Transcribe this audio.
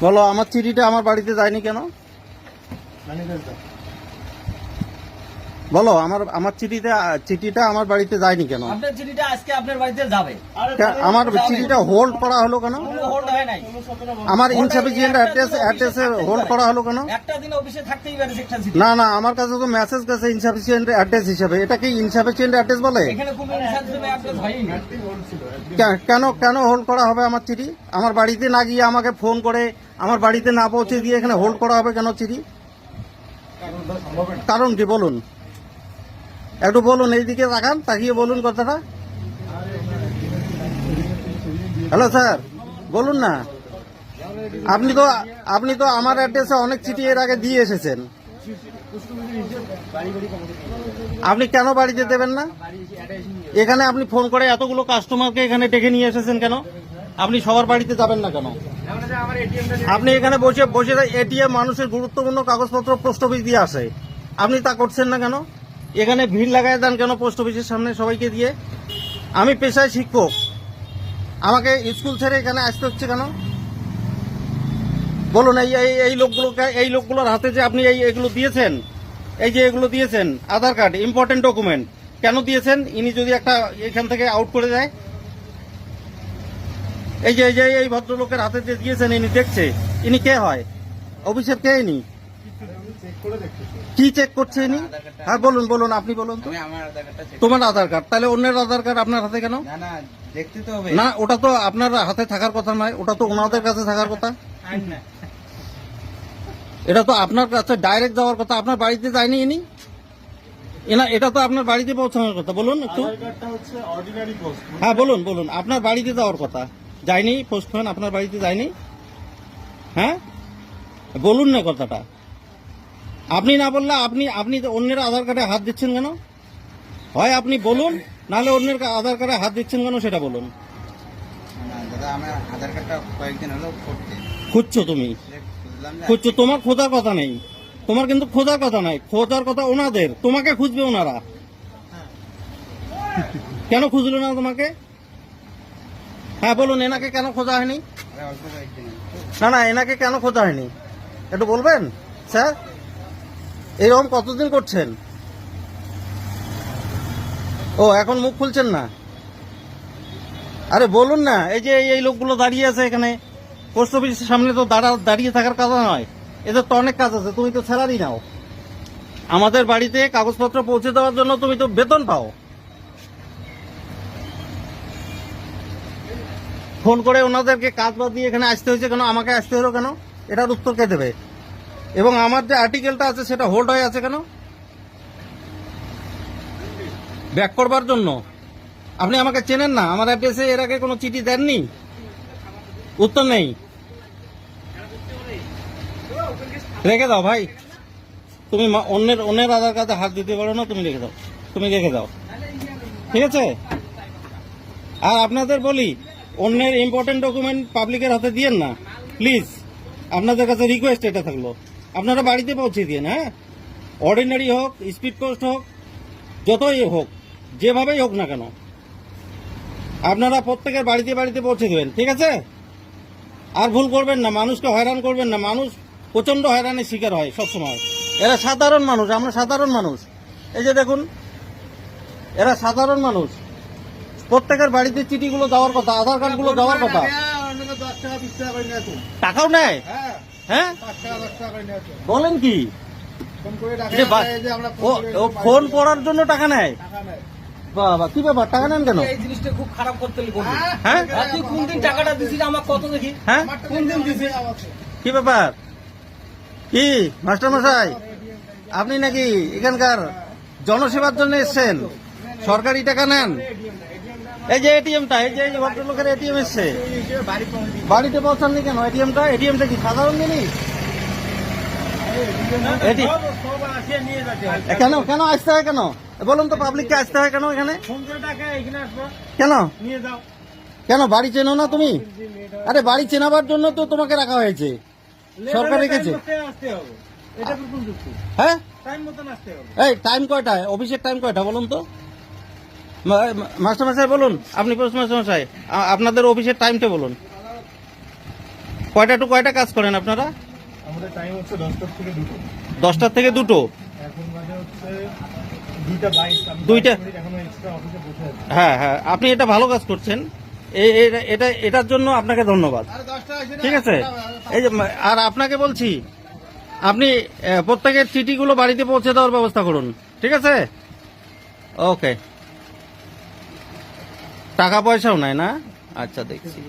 বলো আমার চিঠিটা আমার বাড়িতে যায়নি কেন? বলো আমার আমার চিঠিটা চিঠিটা আমার বাড়িতে যায়নি কেন? আপনার চিঠিটা আজকে আপনার বাড়িতে যাবে। আমার চিঠিটা হোল্ড করা হলো কেন? হোল্ড হয় নাই। আমার ইনসাফিসিয়েন্ট অ্যাড্রেস অ্যাড্রেসে হোল্ড করা হলো কেন? একটা দিন অফিসে থাকতেই পারে সেকশন না না আমার কাছে তো মেসেজ গেছে ইনসাফিসিয়েন্ট অ্যাড্রেস হিসেবে। এটা কি ইনসাফিসিয়েন্ট অ্যাড্রেস বলে? এখানে কোনো ইনসার্ভিস অ্যাড্রেস হয়নি কেন কেন হোল্ড করা হবে আমার চিঠি? আমার বাড়িতে না গিয়ে আমাকে ফোন করে আমার বাড়িতে না পৌঁছে দিয়ে এখানে হোল্ড করা হবে কেন চিঠি? কারণ কি বলুন। একটু বলুন এইদিকে তাকান, তাকিয়ে বলুন কথাটা। হ্যালো স্যার, বলুন না। আপনি তো আপনি তো আমার অ্যাড্রেসে অনেক চিঠি এর আগে দিয়ে এসেছেন। আপনি কেন বাড়িতে দেবেন না? এখানে আপনি ফোন করে এতগুলো কাস্টমারকে এখানে ডেকে নিয়ে এসেছেন কেন? আপনি সবার বাড়িতে যাবেন না কেন? আপনি এখানে বসে বসে এটিএম মানুষের গুরুত্বপূর্ণ কাগজপত্র পোস্ট অফিস দিয়ে আসে। আপনি তা করছেন না কেন? এখানে ভিড় লাগায় দেন কেন পোস্ট অফিসের সামনে সবাইকে দিয়ে? আমি পেশায় শিক্ষক। আমাকে স্কুল ছেড়ে এখানে আসতে হচ্ছে কেন? বলুন, এই এই- লোকগুলোকে এই লোকগুলোর হাতে যে আপনি এই এগুলো দিয়েছেন, এই যে এগুলো দিয়েছেন, আধার কার্ড ইম্পর্টেন্ট ডকুমেন্ট কেন দিয়েছেন? ইনি যদি একটা এখান থেকে আউট করে দেয়। এই যে এই যে এই ভদ্রলোকের হাতে যে দিয়েছেন, ইনি দেখছে, ইনি কে হয়? অফিসের কে ইনি? কি চেক করছে ইনি? হ্যাঁ বলুন বলুন আপনি বলুন তো। আমি আমার আধার কার্ডটা চেক তোমার আধার কার্ড তাহলে অন্যের আধার কার্ড আপনার হাতে কেন? না না দেখতে তো হবে। না ওটা তো আপনার হাতে থাকার কথা নয় ওটা তো ওনাদের কাছে থাকার কথা। এটা তো আপনার কাছে ডাইরেক্ট যাওয়ার কথা আপনার বাড়িতে যায়নি ইনি? এনা এটা তো আপনার বাড়িতে পৌঁছানোর কথা বলুন একটু। হ্যাঁ বলুন বলুন আপনার বাড়িতে যাওয়ার কথা। যায়নি পোস্টম্যান আপনার বাড়িতে যায়নি? হ্যাঁ? বলুন না কথাটা। আপনি না বললে আপনি আপনি অন্যের আধার কার্ডে হাত দিচ্ছেন কেন? হয় আপনি বলুন নাহলে অন্যের আধার কার্ডে হাত দিচ্ছেন কেন সেটা বলুন। খুঁজছো। তুমি? খুঁজছো তোমার খোঁজার কথা নেই। তোমার কিন্তু খোঁজার কথা নাই। খোঁজার কথা ওনাদের। তোমাকে খুঁজবে ওনারা। কেন খুঁজলো না তোমাকে? হ্যাঁ বলুন এনাকে কেন খোঁজা হয়নি? না না এনাকে কেন খোঁজা হয়নি? একটু বলবেন স্যার? এরকম কতদিন করছেন? ও, এখন মুখ খুলছেন না? আরে বলুন না, এই যে এই- লোকগুলো দাঁড়িয়ে আছে এখানে, পোস্ট অফিসের সামনে তো দাঁড়া, দাঁড়িয়ে থাকার কথা নয়। এদের তো অনেক কাজ আছে, তুমি তো স্যালারি নাও। আমাদের বাড়িতে কাগজপত্র পৌঁছে দেওয়ার জন্য তুমি তো বেতন পাও। ফোন করে ওনাদেরকে কাজ বাদ দিয়ে এখানে আসতে হয়েছে কেন? আমাকে আসতে হলো কেন? এটার উত্তর কে দেবে? এবং আমার যে আর্টিকেলটা আছে সেটা হোল্ড হয়ে আছে কেন? ব্যাক করবার জন্য? আপনি আমাকে চেনেন না? আমার অ্যাড্রেসে এর আগে কোনো চিঠি দেননি? উত্তর নেই। রেখে দাও ভাই। তুমি অন্যের অন্যের আধার কার্ডে হাত দিতে পারো না, তুমি রেখে দাও। তুমি রেখে দাও। ঠিক আছে? আর আপনাদের বলি, অন্যের ইম্পর্টেন্ট ডকুমেন্ট পাবলিকের হাতে দিয়েন না। প্লিজ আপনাদের কাছে রিকোয়েস্ট এটা থাকল। আপনারা বাড়িতে পৌঁছে দিন হ্যাঁ? অর্ডিনারি হোক স্পিড পোস্ট হোক যতই হোক যেভাবেই হোক না কেন আপনারা প্রত্যেকের বাড়িতে বাড়িতে পৌঁছে দেবেন ঠিক আছে? আর ভুল করবেন না মানুষকে হয়রান করবেন না মানুষ প্রচণ্ড হয়রানের শিকার হয় সবসময়। এরা সাধারণ মানুষ আমরা সাধারণ মানুষ। এই যে দেখুন এরা সাধারণ মানুষ। প্রত্যেকের বাড়িতে চিঠিগুলো দেওয়ার কথা আধার কার্ডগুলো দেওয়ার কথা। টাকাও নেয়? হ্যাঁ? বলেন কি? ও- ফোন করার জন্য টাকা নেয়? বাবা কি ব্যাপার? টাকা নেন কেন? এই জিনিসটা খুব খারাপ করতে হ্যাঁ? তুই কোন দিন টাকাটা দিছিস? আমার কত দেখি? হ্যাঁ? কোন দিন দিছিস? কি ব্যাপার? কি মাস্টার মশাই আপনি নাকি এখানকার জনসেবার জন্য এসছেন? সরকারি টাকা নেন? এই যে এটিএমটা এই যে ভদ্রলোকের এটিএম এসছে। বাড়িতে পৌঁছাননি কেন? এটিএমটা এটিএমটা কি সাধারণ জিনিস? কেন কেন আসতে হয় কেন? বলুন তো পাবলিককে আসতে হয় কেন এখানে? কেন? কেন বাড়ি চেনো না তুমি? আরে বাড়ি চেনাবার জন্য তো তোমাকে রাখা হয়েছে। সরকার রেখেছে। হ্যাঁ? এই টাইম কয়টা অফিসের টাইম কয়টা বলুন তো। মা- মা- মাস্টার মশাই বলুন আপনি মাস্টারমশাই আপনাদের অফিসের টাইমটা বলুন। কয়টা টু কয়টা কাজ করেন আপনারা? আমাদের টাইম হচ্ছে দশটার থেকে দুটো। দশটার থেকে দুটো? দুইটা হ্যাঁ হ্যাঁ আপনি এটা ভালো কাজ করছেন। এটা এটার জন্য আপনাকে ধন্যবাদ। ঠিক আছে? এই যে আর আপনাকে বলছি আপনি প্রত্যেকের চিঠিগুলো বাড়িতে পৌঁছে দেওয়ার ব্যবস্থা করুন। ঠিক আছে? ওকে। টাকা পয়সাও নাই না? আচ্ছা দেখছি।